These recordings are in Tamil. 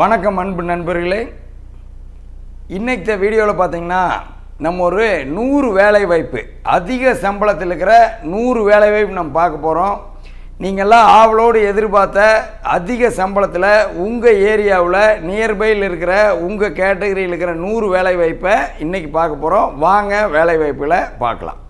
வணக்கம் அன்பு நண்பர்களே. இன்னைக்கு வீடியோவில் பார்த்தீங்கன்னா நம்ம ஒரு நூறு வேலை வாய்ப்பு அதிக சம்பளத்தில் இருக்கிற நூறு வேலை வாய்ப்பு நம்ம பார்க்க போகிறோம் நீங்கள்லாம் ஆவலோடு எதிர்பார்த்த அதிக சம்பளத்தில் உங்கள் ஏரியாவில் நியர்பையில் இருக்கிற உங்கள் கேட்டகரியில் இருக்கிற நூறு வேலை வாய்ப்பை இன்றைக்கி பார்க்க போகிறோம் வாங்க வேலை வாய்ப்புகளை பார்க்கலாம்.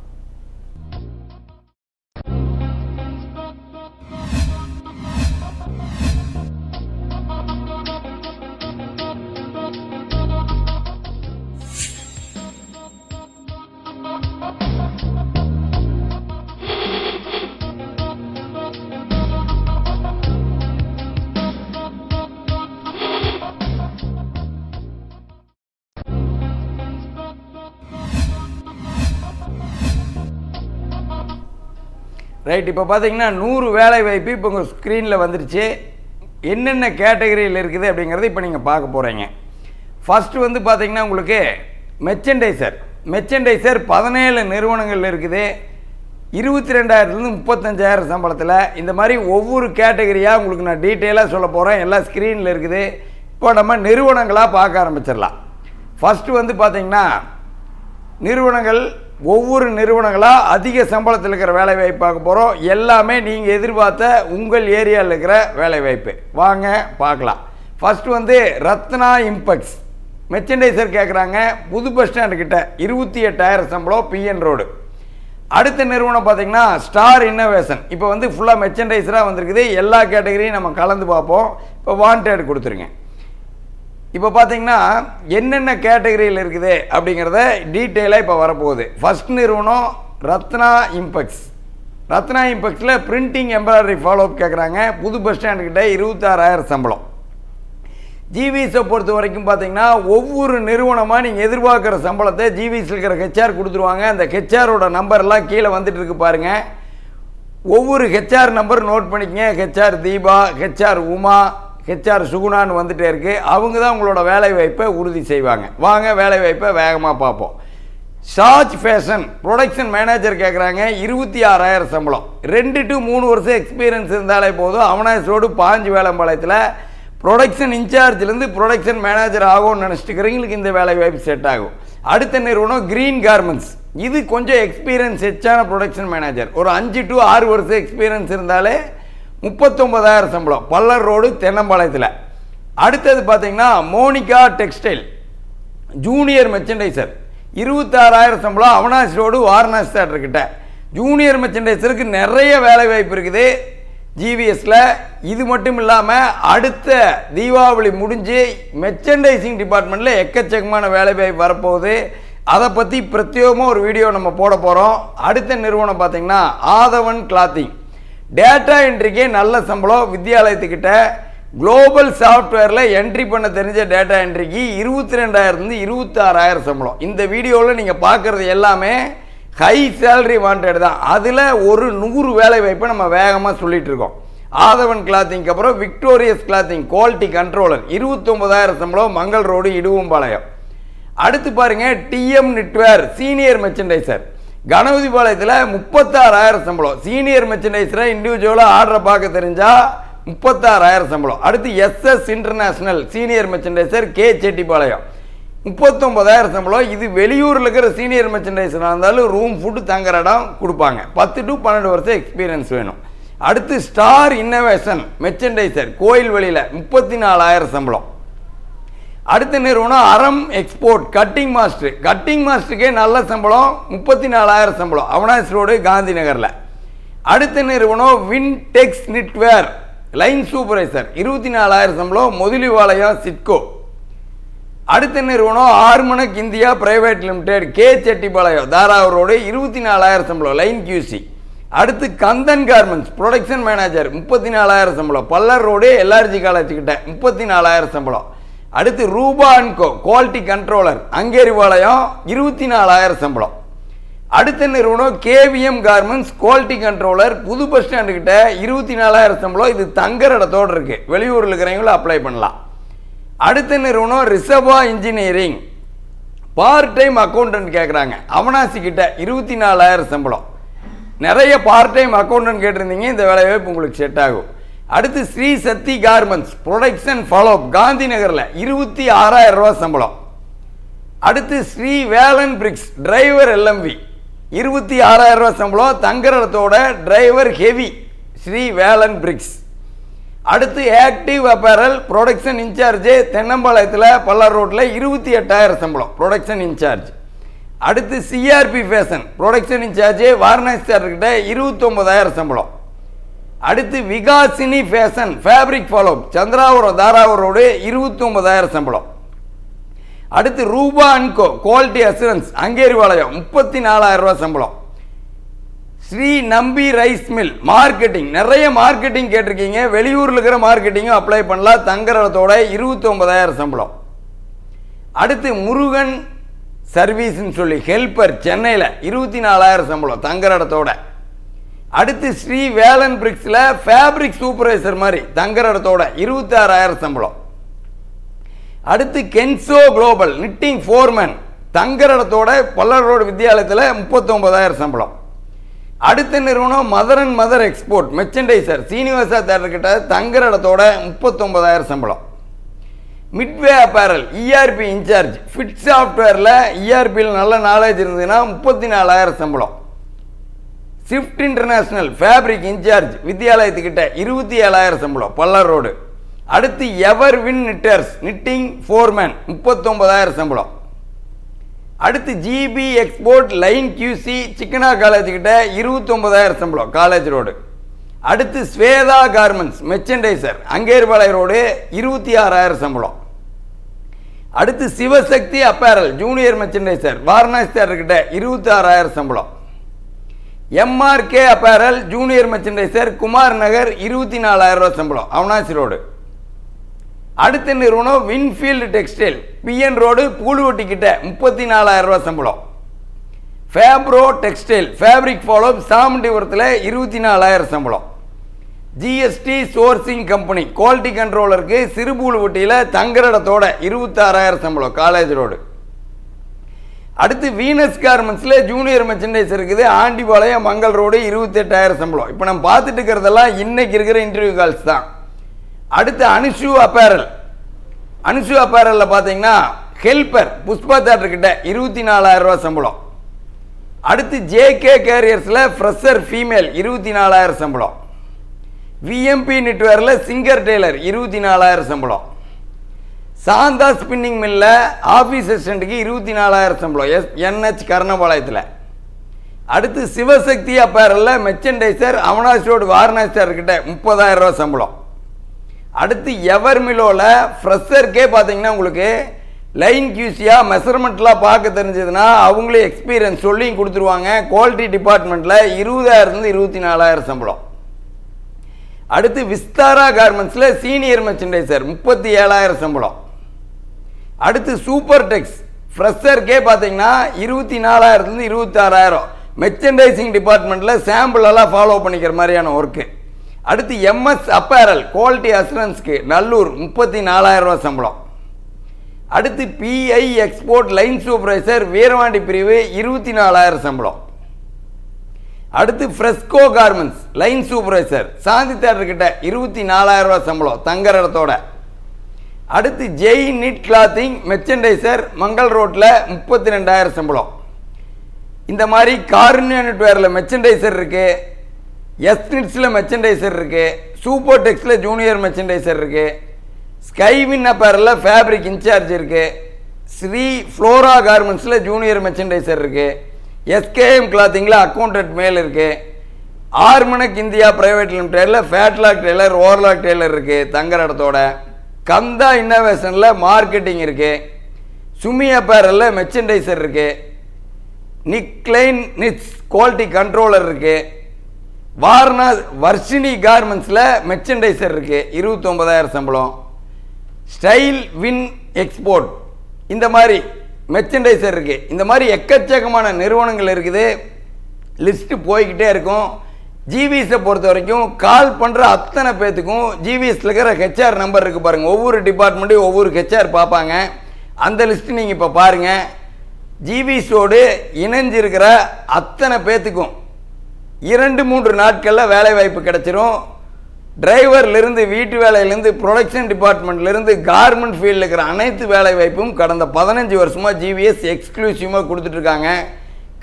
ரைட் இப்போ பார்த்தீங்கன்னா நூறு வேலை வாய்ப்பு இப்போ உங்கள் ஸ்க்ரீனில் வந்துருச்சு. என்னென்ன கேட்டகரியில் இருக்குது அப்படிங்கிறத இப்போ நீங்கள் பார்க்க போகிறீங்க ஃபஸ்ட்டு வந்து பார்த்தீங்கன்னா உங்களுக்கு மெர்ச்சன்டைசர் மெர்ச்சன்டைசர் பதினேழு நிறுவனங்கள் இருக்குது. இருபத்தி ரெண்டாயிரத்துலேருந்து முப்பத்தஞ்சாயிரம் சம்பளத்தில். இந்த மாதிரி ஒவ்வொரு கேட்டகரியாக உங்களுக்கு நான் டீட்டெயிலாக சொல்ல போகிறேன் எல்லாம் ஸ்க்ரீனில் இருக்குது. இப்போ நம்ம நிறுவனங்களாக பார்க்க ஆரம்பிச்சிடலாம். ஃபஸ்ட்டு வந்து பார்த்தீங்கன்னா நிறுவனங்கள் ஒவ்வொரு நிறுவனங்களாக அதிக சம்பளத்தில் இருக்கிற வேலை வாய்ப்பு பார்க்க போகிறோம் எல்லாமே நீங்கள் எதிர்பார்த்த உங்கள் ஏரியாவில் இருக்கிற வேலை வாய்ப்பு. வாங்க பார்க்கலாம். ஃபஸ்ட்டு வந்து ரத்னா இம்பெக்ஸ். மெர்ச்சன்டைசர் கேட்குறாங்க புது பஸ் ஸ்டாண்டு கிட்ட இருபத்தி எட்டாயிரம் சம்பளம் பிஎன் ரோடு அடுத்த நிறுவனம் பார்த்தீங்கன்னா ஸ்டார் இன்னோவேஷன் இப்போ வந்து ஃபுல்லாக மெர்ச்சன்டைஸராக வந்திருக்குது. எல்லா கேட்டகரியும் நம்ம கலந்து பார்ப்போம். இப்போ வாண்டட் கொடுத்துருங்க. இப்போ பார்த்தீங்கன்னா என்னென்ன கேட்டகரியில் இருக்குது அப்படிங்கிறத டீட்டெயிலாக இப்போ வரப்போகுது. ஃபர்ஸ்ட் நிறுவனம் ரத்னா இம்பெக்ஸ் ரத்னா இம்பெக்ஸில் பிரிண்டிங் எம்ப்ராய்டரி ஃபாலோஅப் கேட்குறாங்க புது பஸ் ஸ்டாண்டு கிட்ட இருபத்தாறாயிரம் சம்பளம். ஜிவிஸை பொறுத்த வரைக்கும் பார்த்தீங்கன்னா ஒவ்வொரு நிறுவனமாக நீங்கள் எதிர்பார்க்குற சம்பளத்தை ஜிவிஸில் இருக்கிற ஹெச்ஆர் கொடுத்துருவாங்க. அந்த ஹெச்ஆரோட நம்பர்லாம் கீழே வந்துட்டு இருக்கு பாருங்கள் ஒவ்வொரு ஹெச்ஆர் நம்பர் நோட் பண்ணிக்கங்க. HR Deepa HR Uma HR சுகுணான்னு வந்துகிட்டே இருக்கு. அவங்க தான் உங்களோட வேலை வாய்ப்பை உறுதி செய்வாங்க. வாங்க வேலை வாய்ப்பை வேகமாக பார்ப்போம். ஷாஜ் ஃபேஷன் ப்ரொடக்ஷன் மேனேஜர் கேட்குறாங்க இருபத்தி ஆறாயிரம் சம்பளம். ரெண்டு டு மூணு வருஷம் எக்ஸ்பீரியன்ஸ் இருந்தாலே போதும். அவனாஸ் ரோடு பாஞ்சு வேலம்பாளையத்தில் ப்ரொடக்ஷன் இன்சார்ஜ்லேருந்து ப்ரொடக்ஷன் மேனேஜர் ஆகும்னு நினச்சிட்டு இருக்கிறவங்களுக்கு இந்த வேலை வாய்ப்பு செட் ஆகும். அடுத்த நிறுவனம் கிரீன் கார்மெண்ட்ஸ் இது கொஞ்சம் எக்ஸ்பீரியன்ஸ் ஹெச்சான ப்ரொடக்ஷன் மேனேஜர் ஒரு அஞ்சு டு ஆறு வருஷம் எக்ஸ்பீரியன்ஸ் இருந்தாலே முப்பத்தொம்பதாயிரம் சம்பளம். பல்லர் ரோடு தென்னம்பாளையத்தில். அடுத்தது பார்த்தீங்கன்னா மோனிகா டெக்ஸ்டைல். ஜூனியர் மெர்ச்சன்டைசர் இருபத்தாறாயிரம் சம்பளம் அவனாசி ரோடு வாரணாசி தேட்டர்கிட்ட ஜூனியர் மெர்ச்சன்டைசருக்கு நிறைய வேலை வாய்ப்பு இருக்குது. ஜிவிஎஸில் இது மட்டும் இல்லாமல் அடுத்த தீபாவளி முடிஞ்சு மெர்ச்சன்டைசிங் டிபார்ட்மெண்ட்டில் எக்கச்சக்கமான வேலை வாய்ப்பு வரப்போகுது. அதை பற்றி பிரத்யேகமாக ஒரு வீடியோ நம்ம போட போகிறோம் அடுத்த நிறுவனம் பார்த்திங்கன்னா ஆதவன் கிளாத்திங் டேட்டா என்ட்ரிக்கே நல்ல சம்பளம் வித்யாலயத்துக்கிட்ட குளோபல் சாஃப்ட்வேரில் என்ட்ரி பண்ண தெரிஞ்ச டேட்டா என்ட்ரிக்கு இருபத்தி ரெண்டாயிரத்துலேருந்து இருபத்தாறாயிரம் சம்பளம். இந்த வீடியோவில் நீங்கள் பார்க்குறது எல்லாமே ஹை சேலரி வாண்டட் தான். அதில் ஒரு நூறு வேலை வாய்ப்பை நம்ம வேகமாக சொல்லிகிட்டு இருக்கோம். ஆதவன் கிளாத்திங்க்கு அப்புறம் விக்டோரியஸ் கிளாத்திங் குவாலிட்டி கண்ட்ரோலர் இருபத்தொம்பதாயிரம் சம்பளம் மங்கள் ரோடு இடுவம்பாளையம். அடுத்து பாருங்கள் TM knitwear senior merchandiser Ganapathi பாளையத்தில் முப்பத்தாறாயிரம் சம்பளம். சீனியர் மெர்ச்சன்டைஸராக இண்டிவிஜுவலாக ஆர்டரை பார்க்க தெரிஞ்சா முப்பத்தாறாயிரம் சம்பளம். அடுத்து SS international senior merchandiser K Chettipalayam. முப்பத்தொம்பதாயிரம் சம்பளம். இது வெளியூரில் இருக்கிற சீனியர் மெர்ச்சன்டைசராக இருந்தாலும் ரூம் ஃபுட்டு தங்குற இடம் கொடுப்பாங்க. பத்து டு பன்னெண்டு வருஷம் எக்ஸ்பீரியன்ஸ் வேணும். அடுத்து ஸ்டார் இன்னோவேஷன் மெர்ச்சன்டைசர் கோயில் வழியில் முப்பத்தி நாலாயிரம் சம்பளம். அடுத்த நிறுவனம் Aram export cutting master cutting மாஸ்டருக்கே நல்ல சம்பளம் முப்பத்தி நாலாயிரம் சம்பளம். அவனாஸ் ரோடு காந்தி நகரில் அடுத்த நிறுவனம் வின்டெக்ஸ் நிட்வேர் லைன் சூப்பர்வைசர் இருபத்தி நாலாயிரம் சம்பளம் முதலிவாளையம் சிட்கோ அடுத்த நிறுவனம் ஆர்மனக் India private limited K Chettipalayam Tharavur road இருபத்தி நாலாயிரம் சம்பளம் லைன் கியூசி அடுத்து கந்தன் கார்மெண்ட்ஸ் ப்ரொடக்ஷன் மேனேஜர் முப்பத்தி நாலாயிரம் சம்பளம். பல்லர் ரோடு எல்ஆர்ஜி காலேஜ் கிட்ட முப்பத்தி நாலாயிரம் சம்பளம். அடுத்து ரூபான்கோ குவாலிட்டி கண்ட்ரோலர் அங்கேரிபாளையம் இருபத்தி நாலாயிரம் சம்பளம். அடுத்த நிறுவனம் கேவிஎம் கார்மெண்ட்ஸ் குவாலிட்டி கண்ட்ரோலர் புது பஸ் ஸ்டாண்டு கிட்ட இருபத்தி நாலாயிரம் சம்பளம். இது தங்குற இடத்தோடு இருக்குது வெளியூரில் இருக்கிறவங்களும் அப்ளை பண்ணலாம். அடுத்த நிறுவனம் ரிசர்வா இன்ஜினியரிங் பார்ட் டைம் அக்கௌண்டன்ட் கேட்குறாங்க அவனாசி கிட்ட இருபத்தி நாலாயிரம் சம்பளம். நிறைய பார்ட் டைம் அக்கௌண்டன்ட் கேட்டிருந்தீங்க. இந்த வேலைவாய்ப்பு உங்களுக்கு செட் ஆகும். அடுத்து Shri Sakthi garments production follow Gandhi நகரில் இருபத்தி ஆறாயிரம் ரூபா சம்பளம். அடுத்து Shri Velan bricks driver LMV இருபத்தி ஆறாயிரம் ரூபா சம்பளம். தங்கரத்தோட driver heavy Shri Velan bricks அடுத்து ஆக்டிவ் அப்பேரல் ப்ரொடக்ஷன் இன்சார்ஜ் தென்னம்பாளையத்தில் பல்லார் ரோட்டில் இருபத்தி எட்டாயிரம் சம்பளம் ப்ரொடக்ஷன் இன்சார்ஜ் அடுத்து சிஆர்பி ஃபேஷன் ப்ரொடக்ஷன் இன்சார்ஜ் வாரணாசியார்கிட்ட இருபத்தொம்பதாயிரம் சம்பளம். அடுத்து Vikasini fashion fabric follow Chandrapuram தாராபுரோடைய இருபத்தி ஒன்பதாயிரம் சம்பளம். அடுத்து ரூபா அன்கோ குவாலிட்டி அசூரன்ஸ் அங்கேரிவாளையம் முப்பத்தி நாலாயிரம் ரூபா சம்பளம். Shri Nambi rice mill marketing நிறைய மார்க்கெட்டிங் கேட்டிருக்கீங்க. வெளியூரில் இருக்கிற மார்க்கெட்டிங்கும் அப்ளை பண்ணலாம். தங்குறதோட இருபத்தி ஒன்பதாயிரம் சம்பளம். அடுத்து முருகன் சர்வீஸ்ன்னு சொல்லி ஹெல்ப்பர் சென்னையில் இருபத்தி நாலாயிரம் சம்பளம் தங்குற இடத்தோட அடுத்து ஸ்ரீ வேலன் பிரிக்ஸில் ஃபேப்ரிக் சூப்பர்வைசர் மாதிரி தங்கரடத்தோட இருபத்தி ஆறாயிரம் சம்பளம். அடுத்து கென்சோ குளோபல் நிட்டிங் ஃபோர்மேன் தங்குற இடத்தோட பல்லர் ரோடு வித்தியாலயத்தில் முப்பத்தொம்பதாயிரம் சம்பளம். அடுத்த நிறுவனம் mother and mother export merchandiser Srinivasa theatre கிட்ட இடத்தோட முப்பத்தொம்பதாயிரம் சம்பளம். Midway apparel ERP incharge fit சாஃப்ட்வேரில் இஆர்பியில் நல்ல நாலேஜ் இருந்ததுன்னா முப்பத்தி நாலாயிரம் சம்பளம். ஸ்விஃப்ட் இன்டர்நேஷனல் ஃபேப்ரிக் இன்சார்ஜ் வித்தியாலயத்துக்கிட்ட இருபத்தி ஏழாயிரம் சம்பளம் பல்லர் ரோடு. அடுத்து ever win knitters knitting foreman முப்பத்தொம்பதாயிரம் சம்பளம். அடுத்து GB export line QC Chikkanna college கிட்ட இருபத்தொம்பதாயிரம் சம்பளம் காலேஜ் ரோடு. அடுத்து Swetha garments merchandiser Angeripalayam road இருபத்தி ஆறாயிரம் சம்பளம். அடுத்து Sivasakthi apparel junior merchandiser Varanasi தேட்டர்கிட்ட இருபத்தி ஆறாயிரம் சம்பளம். MRK apparel junior merchandiser Kumar Nagar இருபத்தி நாலாயிரம் ரூபா சம்பளம் அவனாசி ரோடு அடுத்த நிறுவனம் Winfield textile PN road Pooluvatti கிட்ட முப்பத்தி நாலாயிரம் ரூபா சம்பளம். ஃபேப்ரோ டெக்ஸ்டைல் ஃபேப்ரிக் ஃபாலோ சாமண்டிபுரத்தில் இருபத்தி நாலாயிரம் சம்பளம். ஜிஎஸ்டி சோர்சிங் கம்பெனி குவாலிட்டி கண்ட்ரோலருக்கு சிறுபூலுவட்டியில் இடத்தோட இருபத்தாறாயிரம் சம்பளம் காலேஜ் ரோடு அடுத்து வீனஸ் கார்மெண்ட்ஸில் ஜூனியர் மெர்ச்சன்டைஸ் இருக்குது. ஆண்டிபாளையம் மங்கள் ரோடு இருபத்தெட்டாயிரம் சம்பளம். இப்போ நம்ம பார்த்துட்டு இருக்கிறதெல்லாம் இன்னைக்கு இருக்கிற இன்டர்வியூ கால்ஸ் தான். அடுத்து அனுஷு அப்பேரல் அனுஷு அப்பேரலில் பார்த்தீங்கன்னா ஹெல்பர் புஷ்பா தேட்டர்கிட்ட இருபத்தி நாலாயிரம் ரூபா சம்பளம். அடுத்து ஜேகே கேரியர்ஸில் ஃப்ரெஷர் ஃபீமேல் இருபத்தி நாலாயிரம் சம்பளம். விஎம்பி நெட்வேரில் சிங்கர் டெய்லர் இருபத்தி நாலாயிரம் சம்பளம். சாந்தா ஸ்பின்னிங் மில்லில் ஆஃபீஸ் அசிஸ்டண்ட்டுக்கு இருபத்தி நாலாயிரம் சம்பளம். எஸ் என்ஹெச் கர்ணபாளையத்தில். அடுத்து சிவசக்தி அப்பேரலில் மெர்ச்சன்டைசர் அவனாஸ் ரோடு வாரணாசி கிட்ட முப்பதாயிரம் ரூபா சம்பளம். அடுத்து எவர் மிலோவில் ஃப்ரெஷர்க்கே பார்த்தீங்கன்னா உங்களுக்கு லைன் கியூசியாக மெஷர்மெண்ட்லாம் பார்க்க தெரிஞ்சதுன்னா அவங்களே எக்ஸ்பீரியன்ஸ் சொல்லியும் கொடுத்துருவாங்க. குவாலிட்டி டிபார்ட்மெண்ட்டில் இருபதாயிரத்துலேருந்து இருபத்தி நாலாயிரம் சம்பளம். அடுத்து விஸ்தாரா கார்மெண்ட்ஸில் சீனியர் மெர்ச்சன்டைசர் முப்பத்தி ஏழாயிரம் சம்பளம். அடுத்து சூப்பர் டெக்ஸ். ஃப்ரெஷருக்கே பார்த்தீங்கன்னா இருபத்தி நாலாயிரத்துலேருந்து இருபத்தாறாயிரம். மெர்ச்சன்டைசிங் டிபார்ட்மெண்ட்டில் சாம்பிள் எல்லாம் ஃபாலோ பண்ணிக்கிற மாதிரியான ஒர்க்கு அடுத்து எம்எஸ் அப்பேரல் குவாலிட்டி அசூரன்ஸ்க்கு நல்லூர் முப்பத்தி நாலாயிரம் ரூபா சம்பளம். அடுத்து PI export line supervisor Veeravandi பிரிவு இருபத்தி நாலாயிரம் சம்பளம். அடுத்து Fresco garments line supervisor Shanthi தேட்டர்கிட்ட இருபத்தி நாலாயிரரூவா சம்பளம் தங்குற இடத்தோட. அடுத்து Jai knit clothing merchandiser Mangal ரோட்டில் முப்பத்தி ரெண்டாயிரம் சம்பளம். இந்த மாதிரி கார்னியா நெட்வேரில் மெர்ச்சன்டைசர் இருக்குது எஸ்னிட்ஸில் மெர்ச்சன்டைசர் இருக்குது சூப்பர் டெக்ஸில் ஜூனியர் மெர்ச்சன்டைசர் இருக்குது ஸ்கைவின் அப்பேரில் ஃபேப்ரிக் இன்சார்ஜ் இருக்குது ஸ்ரீ ஃப்ளோரா கார்மெண்ட்ஸில் ஜூனியர் மெர்ச்சன்டைசர் இருக்குது எஸ்கேஎம் கிளாத்திங்கில் அக்கௌண்டட் மேல் இருக்குது ஆர்மனக் இந்தியா ப்ரைவேட் லிமிடெடில் ஃபேட்லாக் டெய்லர் ஓவர்லாக் டெய்லர் இருக்குது தங்குற இடத்தோட. கந்தா இன்னோவேஷனில் மார்க்கெட்டிங் இருக்குது சுமி அப்பேரலில் மெர்ச்சன்டைசர் இருக்குது நிக்லைன் நிட்ஸ் குவாலிட்டி கண்ட்ரோலர் இருக்குது வாரணா வர்ஷினி கார்மெண்ட்ஸில் மெர்ச்சன்டைசர் இருக்குது இருபத்தொம்பதாயிரம் சம்பளம். ஸ்டைல் வின் எக்ஸ்போர்ட் இந்த மாதிரி மெர்ச்சன்டைசர் இருக்குது இந்த மாதிரி எக்கச்சக்கமான நிறுவனங்கள் இருக்குது. லிஸ்ட்டு போய்கிட்டே இருக்கும். ஜிவிஎஸை பொறுத்த வரைக்கும் கால் பண்ணுற அத்தனை பேர்த்துக்கும் ஜிவிஎஸ்ல இருக்கிற ஹெச்ஆர் நம்பர் இருக்குது பாருங்கள் ஒவ்வொரு டிபார்ட்மெண்ட்டையும் ஒவ்வொரு ஹெச்ஆர் பார்ப்பாங்க. அந்த லிஸ்ட்டு நீங்கள் இப்போ பாருங்கள் ஜிவிஸோடு இணைஞ்சிருக்கிற அத்தனை பேர்த்துக்கும் இரண்டு மூன்று நாட்களில் வேலை வாய்ப்பு கிடைச்சிரும். டிரைவர்லேருந்து வீட்டு வேலையிலேருந்து ப்ரொடக்ஷன் டிபார்ட்மெண்ட்லேருந்து கார்மெண்ட் ஃபீல்டில் இருக்கிற அனைத்து வேலை வாய்ப்பும் கடந்த பதினஞ்சு வருஷமாக ஜிவிஎஸ் எக்ஸ்க்ளூசிவாக கொடுத்துட்ருக்காங்க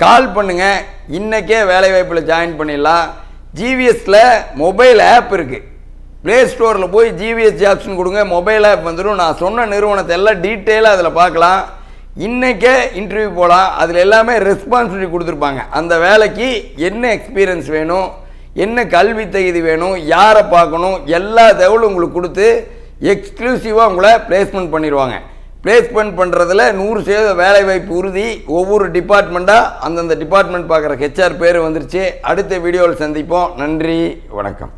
கால் பண்ணுங்கள் இன்றைக்கே வேலை வாய்ப்பில் ஜாயின் பண்ணிடலாம். ஜிவிஎஸில் மொபைல் ஆப் இருக்குது ப்ளே ஸ்டோரில் போய் ஜிவிஎஸ் ஜாப்ஸ்னு கொடுங்க மொபைல் ஆப் வந்துடும் நான் சொன்ன நிறுவனத்தை எல்லாம் டீட்டெயிலாக அதில் பார்க்கலாம். இன்றைக்கே இன்டர்வியூ போகலாம் அதில் எல்லாமே ரெஸ்பான்சிபிலிட்டி கொடுத்துருப்பாங்க. அந்த வேலைக்கு என்ன எக்ஸ்பீரியன்ஸ் வேணும்? என்ன கல்வி தகுதி வேணும்? யாரை பார்க்கணும்? எல்லா தகவலும் உங்களுக்கு கொடுத்து எக்ஸ்க்ளூசிவாக உங்களை பிளேஸ்மெண்ட் பண்ணிடுவாங்க. பிளேஸ்மெண்ட் பண்ணுறதுல நூறு சதவீத வேலைவாய்ப்பு உறுதி. ஒவ்வொரு டிபார்ட்மெண்ட்டாக அந்தந்த டிபார்ட்மெண்ட் பார்க்குற ஹெச்ஆர் பேர் வந்துருச்சு. அடுத்த வீடியோவில் சந்திப்போம். நன்றி. வணக்கம்.